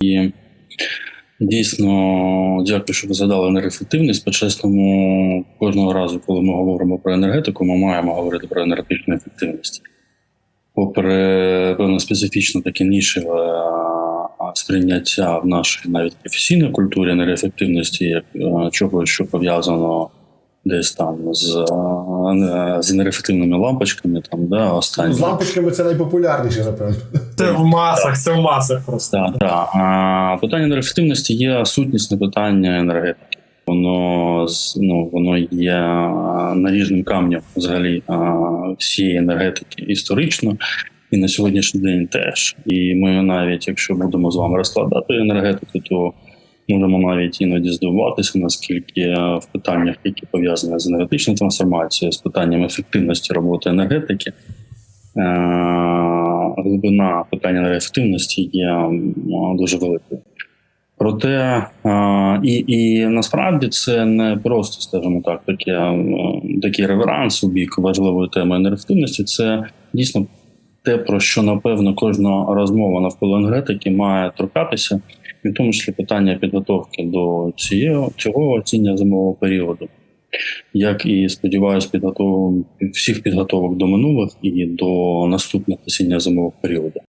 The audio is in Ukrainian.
І дійсно дякую, що ви згадали енергоефективність. По-чесному, кожного разу, коли ми говоримо про енергетику, ми маємо говорити про енергетичну ефективність. Попри певно специфічно таке нішеве сприйняття в нашій навіть професійній культурі енергоефективності, як е, чого, що пов'язано десь там з, е, з енергоефективними лампочками, там, да, останні. З лампочками це найпопулярніше, напевно. Це в масах, це в масах просто. Так, так. А питання енергоефективності є сутнісне питання енергетики. Воно ну, воно є наріжним камнем взагалі всієї енергетики історично. І на сьогоднішній день теж. І ми навіть, якщо будемо з вами розкладати енергетику, то можемо навіть іноді здивуватися, наскільки е, в питаннях, які пов'язані з енергетичною трансформацією, з питанням ефективності роботи енергетики, е, глибина питання енергоефективності є дуже великою. Проте е, і, і насправді це не просто, скажімо так, таке, такий реверанс у бік важливої теми енергоефективності. Це дійсно те, про що напевно кожна розмова навколо енергетики має торкатися, і в тому числі питання підготовки до цієї, цього оціння зимового періоду. Як і сподіваюся, підготов... всіх підготовок до минулих і до наступних осінньо зимових періодів.